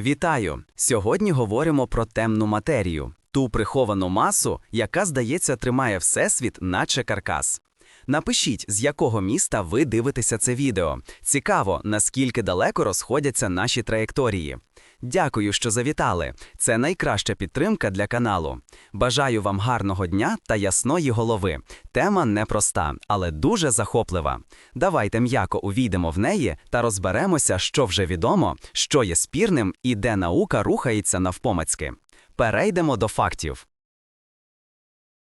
Вітаю! Сьогодні говоримо про темну матерію, ту приховану масу, яка, здається, тримає Всесвіт, наче каркас. Напишіть, з якого міста ви дивитеся це відео. Цікаво, наскільки далеко розходяться наші траєкторії. Дякую, що завітали. Це найкраща підтримка для каналу. Бажаю вам гарного дня та ясної голови. Тема непроста, але дуже захоплива. Давайте м'яко увійдемо в неї та розберемося, що вже відомо, що є спірним і де наука рухається навпомацьки. Перейдемо до фактів.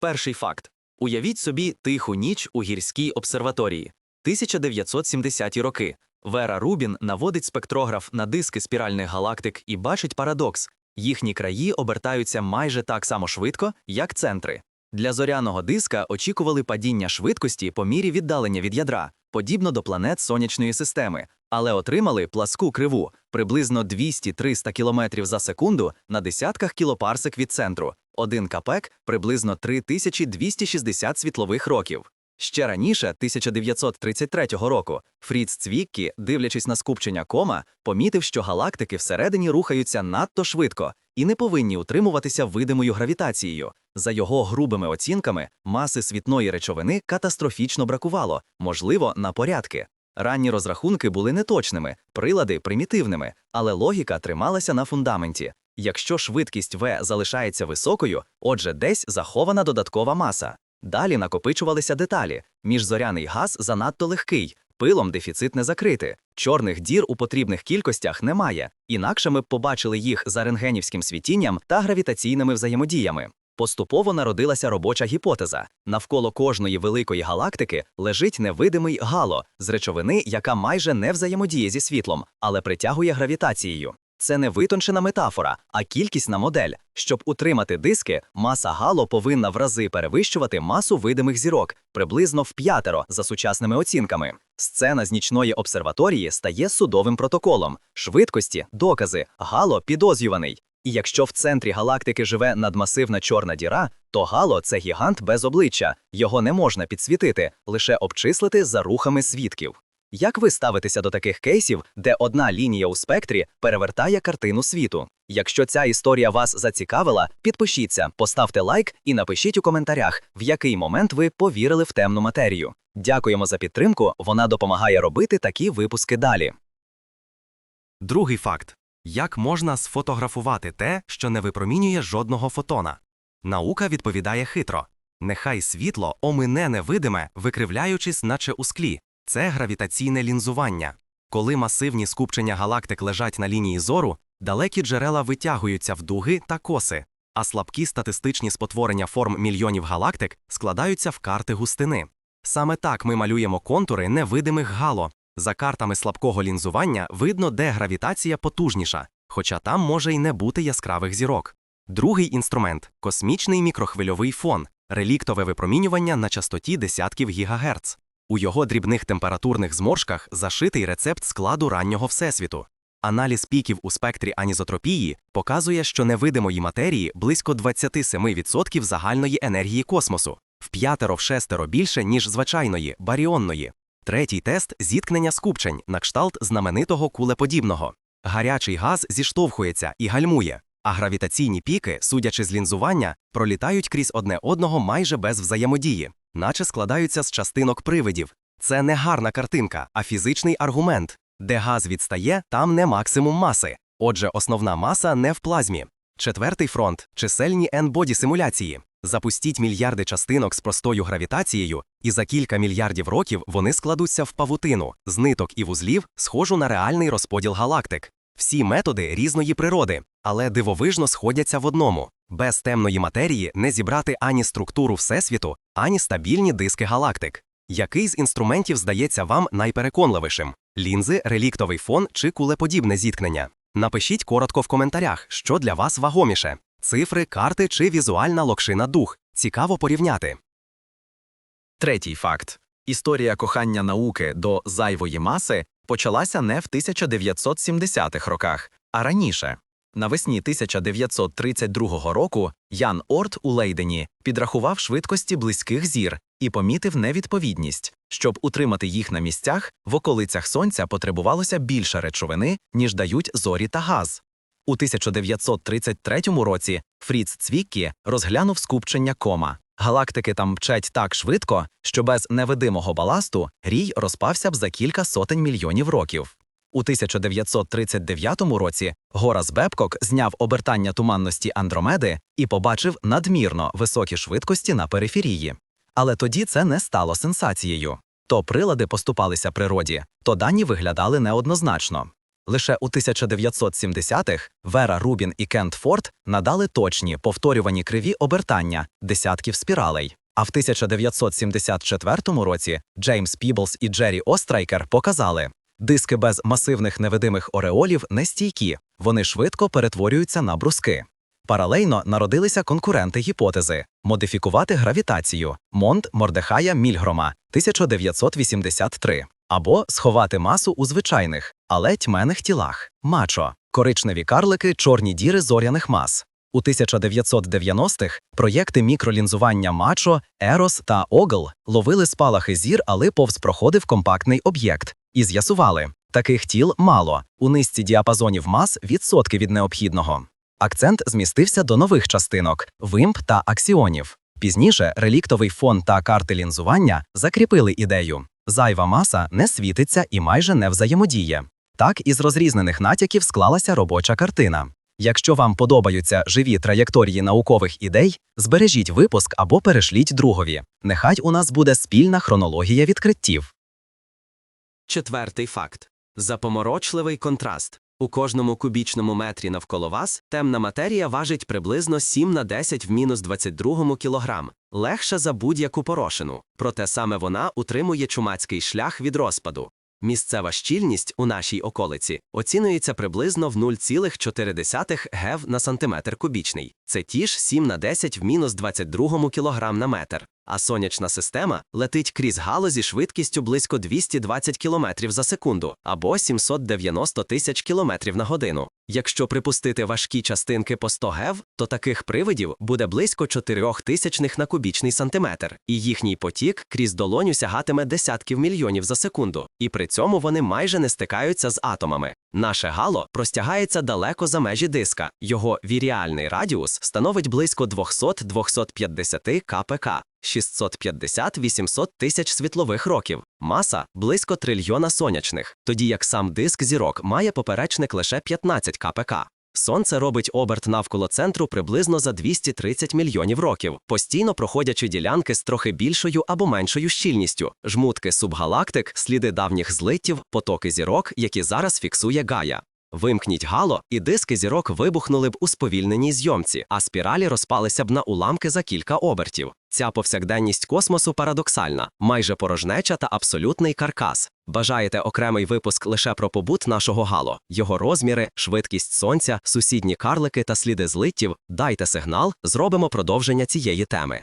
Перший факт. Уявіть собі тиху ніч у гірській обсерваторії. 1970-ті роки. Вера Рубін наводить спектрограф на диски спіральних галактик і бачить парадокс. Їхні краї обертаються майже так само швидко, як центри. Для зоряного диска очікували падіння швидкості по мірі віддалення від ядра, подібно до планет сонячної системи, але отримали пласку криву приблизно 200-300 км за секунду на десятках кілопарсек від центру. Один капек приблизно 3260 світлових років. Ще раніше, 1933 року, Фріц Цвіккі, дивлячись на скупчення кома, помітив, що галактики всередині рухаються надто швидко і не повинні утримуватися видимою гравітацією. За його грубими оцінками, маси світної речовини катастрофічно бракувало, можливо, на порядки. Ранні розрахунки були неточними, прилади примітивними, але логіка трималася на фундаменті. Якщо швидкість В залишається високою, отже, десь захована додаткова маса. Далі накопичувалися деталі. Міжзоряний газ занадто легкий, пилом дефіцит не закрити, чорних дір у потрібних кількостях немає, інакше ми б побачили їх за рентгенівським світінням та гравітаційними взаємодіями. Поступово народилася робоча гіпотеза: навколо кожної великої галактики лежить невидимий гало з речовини, яка майже не взаємодіє зі світлом, але притягує гравітацією. Це не витончена метафора, а кількісна модель. Щоб утримати диски, маса гало повинна в рази перевищувати масу видимих зірок, приблизно в п'ятеро за сучасними оцінками. Сцена з нічної обсерваторії стає судовим протоколом. Швидкості, докази, гало підозрюваний. І якщо в центрі галактики живе надмасивна чорна діра, то гало це гігант без обличчя, його не можна підсвітити, лише обчислити за рухами свідків. Як ви ставитеся до таких кейсів, де одна лінія у спектрі перевертає картину світу? Якщо ця історія вас зацікавила, підпишіться, поставте лайк і напишіть у коментарях, в який момент ви повірили в темну матерію. Дякуємо за підтримку, вона допомагає робити такі випуски далі. Другий факт: як можна сфотографувати те, що не випромінює жодного фотона? Наука відповідає хитро: нехай світло омине невидиме, викривляючись, наче у склі. Це гравітаційне лінзування. Коли масивні скупчення галактик лежать на лінії зору, далекі джерела витягуються в дуги та коси, а слабкі статистичні спотворення форм мільйонів галактик складаються в карти густини. Саме так ми малюємо контури невидимих гало. За картами слабкого лінзування видно, де гравітація потужніша, хоча там може й не бути яскравих зірок. Другий інструмент космічний мікрохвильовий фон, реліктове випромінювання на частоті десятків гігагерц. У його дрібних температурних зморшках зашитий рецепт складу раннього всесвіту. Аналіз піків у спектрі анізотропії показує, що невидимої матерії близько 27% загальної енергії космосу, в п'ятеро в шестеро більше, ніж звичайної, баріонної. Третій тест зіткнення скупчень на кшталт знаменитого кулеподібного. Гарячий газ зіштовхується і гальмує, а гравітаційні піки, судячи з лінзування, пролітають крізь одне одного майже без взаємодії, наче складаються з частинок привидів. Це не гарна картинка, а фізичний аргумент. Де газ відстає, там не максимум маси. Отже, основна маса не в плазмі. Четвертий фронт чисельні N-боді симуляції. Запустіть мільярди частинок з простою гравітацією, і за кілька мільярдів років вони складуться в павутину, з ниток і вузлів, схожу на реальний розподіл галактик. Всі методи різної природи, але дивовижно сходяться в одному: без темної матерії не зібрати ані структуру Всесвіту, ані стабільні диски галактик. Який з інструментів здається вам найпереконливішим: лінзи, реліктовий фон чи кулеподібне зіткнення? Напишіть коротко в коментарях, що для вас вагоміше: цифри, карти чи візуальна локшина дух. Цікаво порівняти. Третій факт: історія кохання науки до зайвої маси почалася не в 1970-х роках, а раніше. Навесні 1932 року Ян Орт у Лейдені підрахував швидкості близьких зір і помітив невідповідність. Щоб утримати їх на місцях, в околицях сонця потребувалося більше речовини, ніж дають зорі та газ. У 1933 році Фріц Цвіккі розглянув скупчення кома. Галактики там мчать так швидко, що без невидимого баласту рій розпався б за кілька сотень мільйонів років. У 1939 році Горас Бебкок зняв обертання туманності Андромеди і побачив надмірно високі швидкості на периферії. Але тоді це не стало сенсацією. То прилади поступалися природі, то дані виглядали неоднозначно. Лише у 1970-х Вера Рубін і Кент Форд надали точні повторювані криві обертання десятків спіралей. А в 1974 році Джеймс Піблс і Джері Острайкер показали, диски без масивних невидимих ореолів нестійкі, вони швидко перетворюються на бруски. Паралельно народилися конкуренти гіпотези модифікувати гравітацію Монт Мордехая Мільгрома 1983 або сховати масу у звичайних, але тьмених тілах мачо, коричневі карлики, чорні діри зоряних мас. У 1990-х проєкти мікролінзування Мачо, Ерос та Огл ловили спалахи зір, але повз проходив компактний об'єкт, і з'ясували, таких тіл мало, у низці діапазонів мас відсотки від необхідного. Акцент змістився до нових частинок вимп та аксіонів. Пізніше реліктовий фон та карти лінзування закріпили ідею. Зайва маса не світиться і майже не взаємодіє. Так із розрізнених натяків склалася робоча картина. Якщо вам подобаються живі траєкторії наукових ідей, збережіть випуск або перешліть другові. Нехай у нас буде спільна хронологія відкриттів. Четвертий факт запоморочливий контраст. У кожному кубічному метрі навколо вас темна матерія важить приблизно 7 на 10 в мінус 22 кілограм, легша за будь-яку порошину. Проте саме вона утримує чумацький шлях від розпаду. Місцева щільність у нашій околиці оцінюється приблизно в 0,4 гев на сантиметр кубічний. Це ті ж 7 на 10 в мінус 22 кілограм на метр. А сонячна система летить крізь галузі швидкістю близько 220 км за секунду або 790 тисяч км на годину. Якщо припустити важкі частинки по 100 гев, то таких привидів буде близько 4 тисячних на кубічний сантиметр, і їхній потік крізь долоню сягатиме десятків мільйонів за секунду, і при цьому вони майже не стикаються з атомами. Наше гало простягається далеко за межі диска. Його віріальний радіус становить близько 200-250 кпк. 650-800 тисяч світлових років, маса близько трильйона сонячних, тоді як сам диск зірок має поперечник лише 15 кпк. Сонце робить оберт навколо центру приблизно за 230 мільйонів років, постійно проходячи ділянки з трохи більшою або меншою щільністю, жмутки субгалактик, сліди давніх злиттів, потоки зірок, які зараз фіксує Гая. Вимкніть гало, і диски зірок вибухнули б у сповільненій зйомці, а спіралі розпалися б на уламки за кілька обертів. Ця повсякденність космосу парадоксальна, майже порожнеча та абсолютний каркас. Бажаєте окремий випуск лише про побут нашого гало, його розміри, швидкість сонця, сусідні карлики та сліди злиттів. Дайте сигнал, зробимо продовження цієї теми.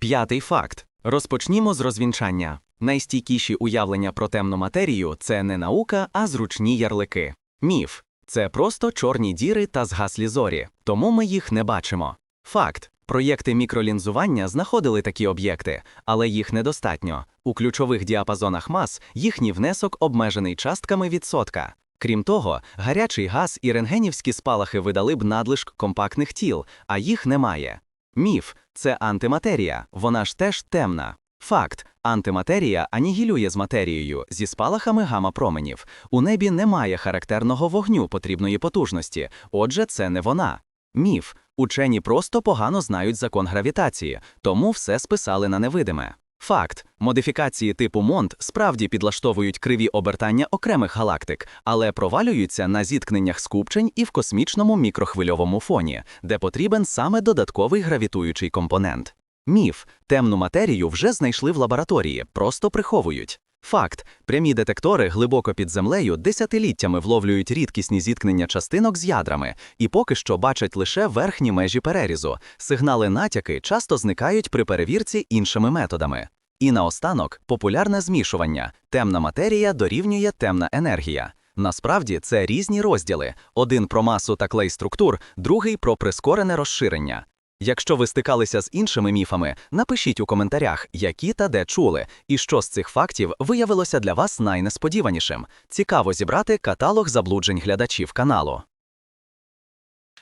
П'ятий факт. Розпочнімо з розвінчання. Найстійкіші уявлення про темну матерію це не наука, а зручні ярлики. Міф це просто чорні діри та згаслі зорі, тому ми їх не бачимо. Факт. Проєкти мікролінзування знаходили такі об'єкти, але їх недостатньо. У ключових діапазонах мас їхній внесок обмежений частками відсотка. Крім того, гарячий газ і рентгенівські спалахи видали б надлишк компактних тіл, а їх немає. Міф це антиматерія, вона ж теж темна. Факт: антиматерія анігілює з матерією зі спалахами гама-променів. У небі немає характерного вогню потрібної потужності, отже, це не вона. Міф учені просто погано знають закон гравітації, тому все списали на невидиме. Факт: модифікації типу Монт справді підлаштовують криві обертання окремих галактик, але провалюються на зіткненнях скупчень і в космічному мікрохвильовому фоні, де потрібен саме додатковий гравітуючий компонент. Міф темну матерію вже знайшли в лабораторії, просто приховують. Факт: прямі детектори глибоко під землею десятиліттями вловлюють рідкісні зіткнення частинок з ядрами і поки що бачать лише верхні межі перерізу. Сигнали натяки часто зникають при перевірці іншими методами. І наостанок популярне змішування: темна матерія дорівнює темна енергія. Насправді це різні розділи: один про масу та клей структур, другий про прискорене розширення. Якщо ви стикалися з іншими міфами, напишіть у коментарях, які та де чули, і що з цих фактів виявилося для вас найнесподіванішим. Цікаво зібрати каталог заблуджень глядачів каналу.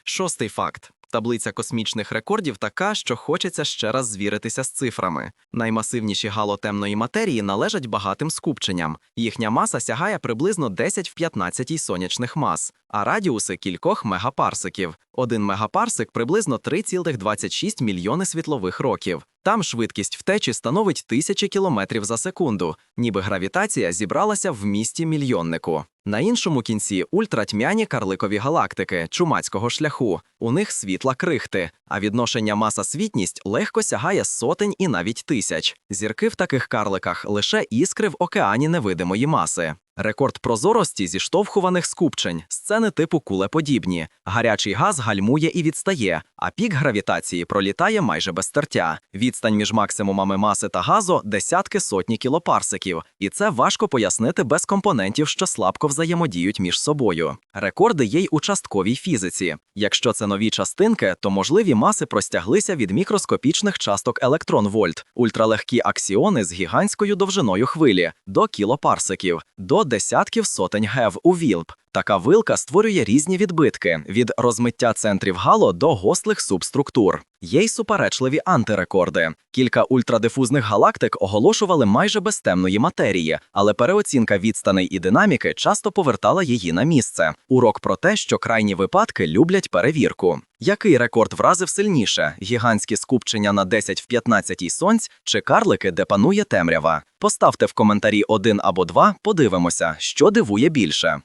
Шостий факт. Таблиця космічних рекордів така, що хочеться ще раз звіритися з цифрами. Наймасивніші гало темної матерії належать багатим скупченням. Їхня маса сягає приблизно 10 в 15 сонячних мас, а радіуси кількох мегапарсиків. Один мегапарсик приблизно 3,26 мільйони світлових років. Там швидкість втечі становить тисячі кілометрів за секунду, ніби гравітація зібралася в місті мільйоннику. На іншому кінці ультратьмяні карликові галактики чумацького шляху. У них світла крихти, а відношення маса-світність легко сягає сотень і навіть тисяч. Зірки в таких карликах лише іскри в океані невидимої маси. Рекорд прозорості зіштовхуваних скупчень, сцени типу кулеподібні. Гарячий газ гальмує і відстає, а пік гравітації пролітає майже без тертя. Відстань між максимумами маси та газу десятки сотні кілопарсиків, і це важко пояснити без компонентів, що слабко взаємодіють між собою. Рекорди є й у частковій фізиці. Якщо це нові частинки, то можливі маси простяглися від мікроскопічних часток електрон-вольт, ультралегкі аксіони з гігантською довжиною хвилі до кілопарсиків, до десятків сотень гев у вілп. Така вилка створює різні відбитки від розмиття центрів гало до гослих субструктур. Є й суперечливі антирекорди. Кілька ультрадифузних галактик оголошували майже без темної матерії, але переоцінка відстаней і динаміки часто повертала її на місце. Урок про те, що крайні випадки люблять перевірку. Який рекорд вразив сильніше: гігантські скупчення на 10 в 15 сонць чи карлики, де панує темрява? Поставте в коментарі один або два, подивимося, що дивує більше.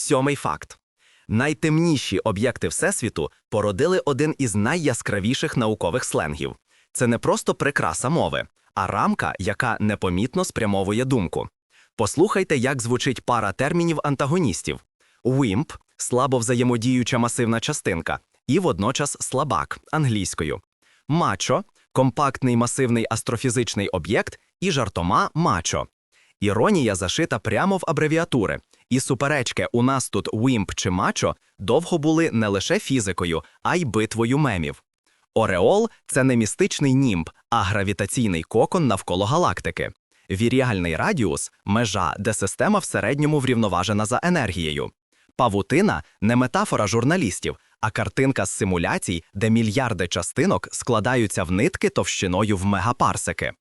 Сьомий факт. Найтемніші об'єкти Всесвіту породили один із найяскравіших наукових сленгів. Це не просто прикраса мови, а рамка, яка непомітно спрямовує думку. Послухайте, як звучить пара термінів антагоністів: WIMP – слабо взаємодіюча масивна частинка, і водночас слабак англійською. Мачо компактний масивний астрофізичний об'єкт і жартома мачо. Іронія зашита прямо в абревіатури, і суперечки у нас тут Вімп чи Мачо довго були не лише фізикою, а й битвою мемів. Ореол це не містичний німб, а гравітаційний кокон навколо галактики. Віріальний радіус межа, де система в середньому врівноважена за енергією. Павутина не метафора журналістів, а картинка з симуляцій, де мільярди частинок складаються в нитки товщиною в мегапарсики.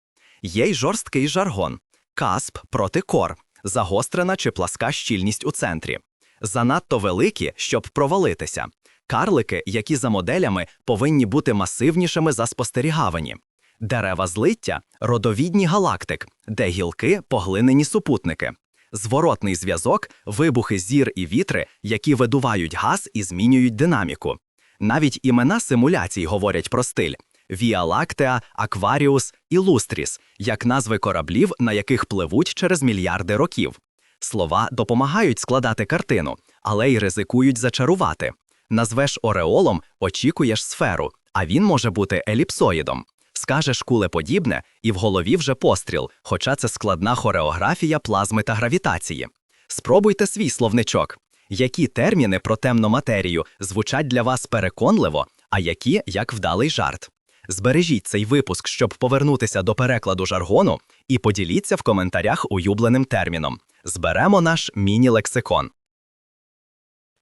Є й жорсткий жаргон. Касп проти кор, загострена чи пласка щільність у центрі. Занадто великі, щоб провалитися. Карлики, які за моделями повинні бути масивнішими за спостерігавані. Дерева злиття родовідні галактик, де гілки поглинені супутники. Зворотний зв'язок вибухи зір і вітри, які видувають газ і змінюють динаміку. Навіть імена симуляцій говорять про стиль. Віа Лактеа, Акваріус і Лустріс, як назви кораблів, на яких пливуть через мільярди років. Слова допомагають складати картину, але й ризикують зачарувати. Назвеш ореолом, очікуєш сферу, а він може бути еліпсоїдом. Скажеш кулеподібне, і в голові вже постріл, хоча це складна хореографія плазми та гравітації. Спробуйте свій словничок. Які терміни про темну матерію звучать для вас переконливо, а які як вдалий жарт? Збережіть цей випуск, щоб повернутися до перекладу жаргону, і поділіться в коментарях улюбленим терміном. Зберемо наш міні-лексикон.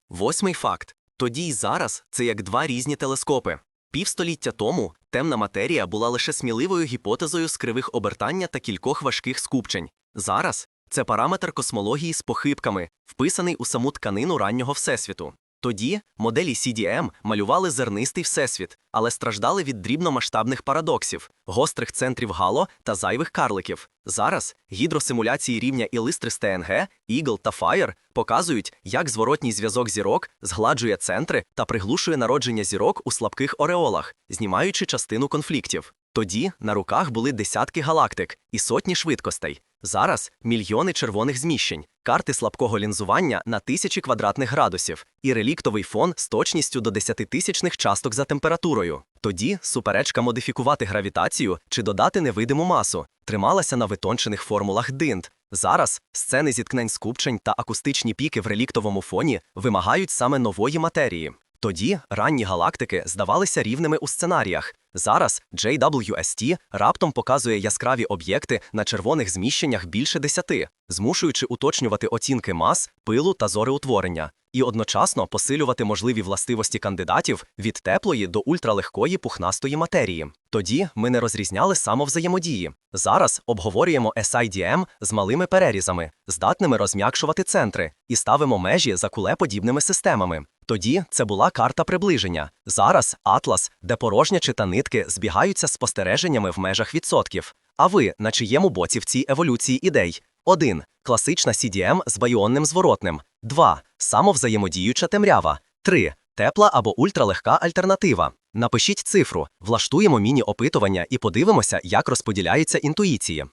Восьмий факт. Тоді й зараз це як два різні телескопи. Півстоліття тому темна матерія була лише сміливою гіпотезою з кривих обертання та кількох важких скупчень. Зараз це параметр космології з похибками, вписаний у саму тканину раннього всесвіту. Тоді моделі CDM малювали зернистий всесвіт, але страждали від дрібномасштабних парадоксів, гострих центрів гало та зайвих карликів. Зараз гідросимуляції рівня Ілистри з ТНГ, Eagle та Fire показують, як зворотній зв'язок зірок згладжує центри та приглушує народження зірок у слабких ореолах, знімаючи частину конфліктів. Тоді на руках були десятки галактик і сотні швидкостей. Зараз мільйони червоних зміщень, карти слабкого лінзування на тисячі квадратних градусів і реліктовий фон з точністю до десятитисячних часток за температурою. Тоді суперечка модифікувати гравітацію чи додати невидиму масу трималася на витончених формулах динт. Зараз сцени зіткнень скупчень та акустичні піки в реліктовому фоні вимагають саме нової матерії. Тоді ранні галактики здавалися рівними у сценаріях. Зараз JWST раптом показує яскраві об'єкти на червоних зміщеннях більше десяти, змушуючи уточнювати оцінки мас, пилу та зореутворення, і одночасно посилювати можливі властивості кандидатів від теплої до ультралегкої пухнастої матерії. Тоді ми не розрізняли самовзаємодії. Зараз обговорюємо SIDM з малими перерізами, здатними розм'якшувати центри, і ставимо межі за кулеподібними системами. Тоді це була карта приближення. Зараз атлас, де порожнячі та нитки збігаються спостереженнями в межах відсотків. А ви на чиєму боці в цій еволюції ідей? 1. Класична CDM з байонним зворотним. 2. Самовзаємодіюча темрява. 3. Тепла або ультралегка альтернатива. Напишіть цифру, влаштуємо міні-опитування і подивимося, як розподіляються інтуїції.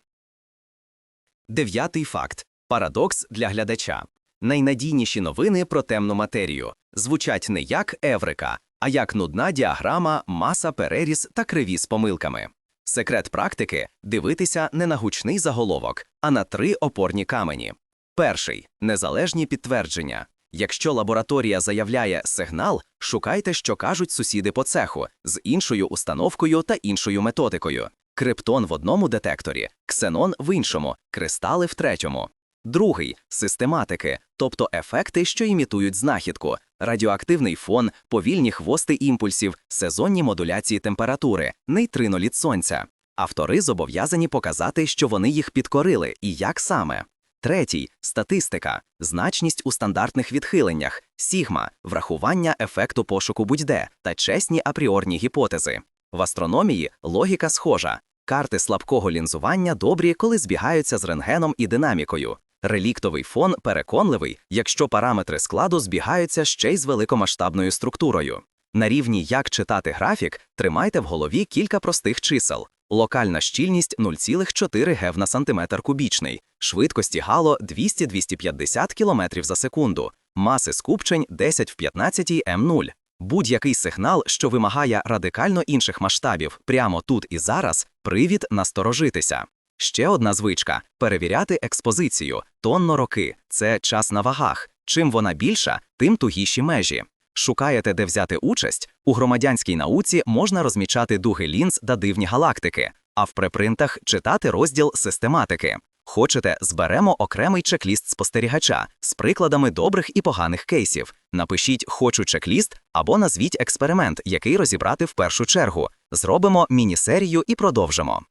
Дев'ятий факт парадокс для глядача. Найнадійніші новини про темну матерію звучать не як еврика, а як нудна діаграма, маса, переріз та криві з помилками. Секрет практики дивитися не на гучний заголовок, а на три опорні камені. Перший незалежні підтвердження. Якщо лабораторія заявляє сигнал, шукайте, що кажуть сусіди по цеху з іншою установкою та іншою методикою. Криптон в одному детекторі, ксенон в іншому, кристали в третьому. Другий систематики, тобто ефекти, що імітують знахідку, радіоактивний фон, повільні хвости імпульсів, сезонні модуляції температури, нейтриноліт сонця. Автори зобов'язані показати, що вони їх підкорили і як саме. Третій статистика, значність у стандартних відхиленнях, сігма, врахування ефекту пошуку будь-де та чесні апріорні гіпотези. В астрономії логіка схожа. Карти слабкого лінзування добрі, коли збігаються з рентгеном і динамікою. Реліктовий фон переконливий, якщо параметри складу збігаються ще й з великомасштабною структурою. На рівні як читати графік, тримайте в голові кілька простих чисел. Локальна щільність 0,4 ГЕВ на сантиметр кубічний, швидкості гало 200-250 км за секунду, маси скупчень 10 в 15 М0. Будь-який сигнал, що вимагає радикально інших масштабів прямо тут і зараз, привід насторожитися. Ще одна звичка перевіряти експозицію, тонно роки це час на вагах. Чим вона більша, тим тугіші межі. Шукаєте, де взяти участь? У громадянській науці можна розмічати дуги лінз та дивні галактики, а в препринтах читати розділ систематики. Хочете, зберемо окремий чек-ліст спостерігача з прикладами добрих і поганих кейсів. Напишіть Хочу чек-ліст або назвіть експеримент, який розібрати в першу чергу. Зробимо міні-серію і продовжимо.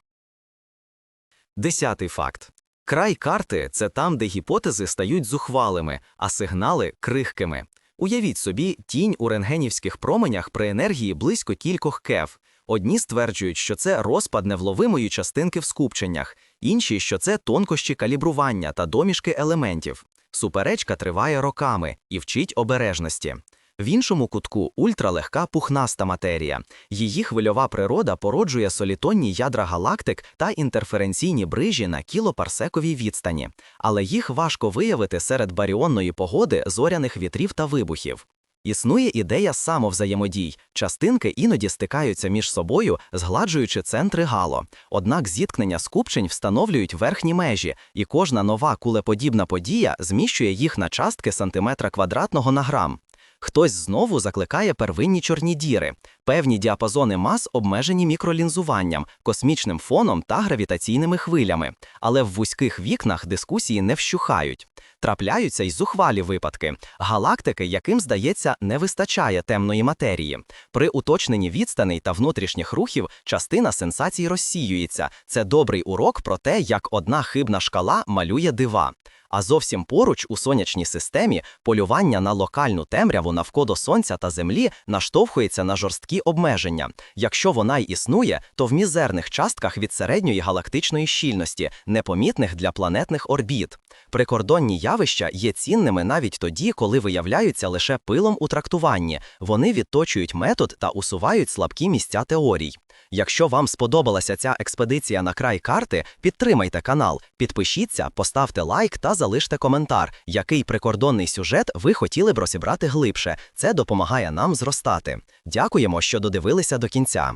Десятий факт. Край карти це там, де гіпотези стають зухвалими, а сигнали крихкими. Уявіть собі тінь у рентгенівських променях при енергії близько кількох кев. Одні стверджують, що це розпад невловимої частинки в скупченнях, інші, що це тонкощі калібрування та домішки елементів. Суперечка триває роками і вчить обережності. В іншому кутку ультралегка пухнаста матерія. Її хвильова природа породжує солітонні ядра галактик та інтерференційні брижі на кілопарсековій відстані, але їх важко виявити серед баріонної погоди зоряних вітрів та вибухів. Існує ідея самовзаємодій. Частинки іноді стикаються між собою, згладжуючи центри гало. Однак зіткнення скупчень встановлюють верхні межі, і кожна нова кулеподібна подія зміщує їх на частки сантиметра квадратного на грам. Хтось знову закликає первинні чорні діри. Певні діапазони мас обмежені мікролінзуванням, космічним фоном та гравітаційними хвилями, але в вузьких вікнах дискусії не вщухають. Трапляються й зухвалі випадки, галактики, яким здається, не вистачає темної матерії. При уточненні відстаней та внутрішніх рухів частина сенсацій розсіюється. Це добрий урок про те, як одна хибна шкала малює дива. А зовсім поруч у сонячній системі полювання на локальну темряву навколо сонця та землі наштовхується на жорсткі обмеження. Якщо вона й існує, то в мізерних частках від середньої галактичної щільності, непомітних для планетних орбіт. Прикордонні явища є цінними навіть тоді, коли виявляються лише пилом у трактуванні. Вони відточують метод та усувають слабкі місця теорій. Якщо вам сподобалася ця експедиція на край карти, підтримайте канал, підпишіться, поставте лайк та залиште коментар, який прикордонний сюжет ви хотіли б розібрати глибше. Це допомагає нам зростати. Дякуємо, що додивилися до кінця.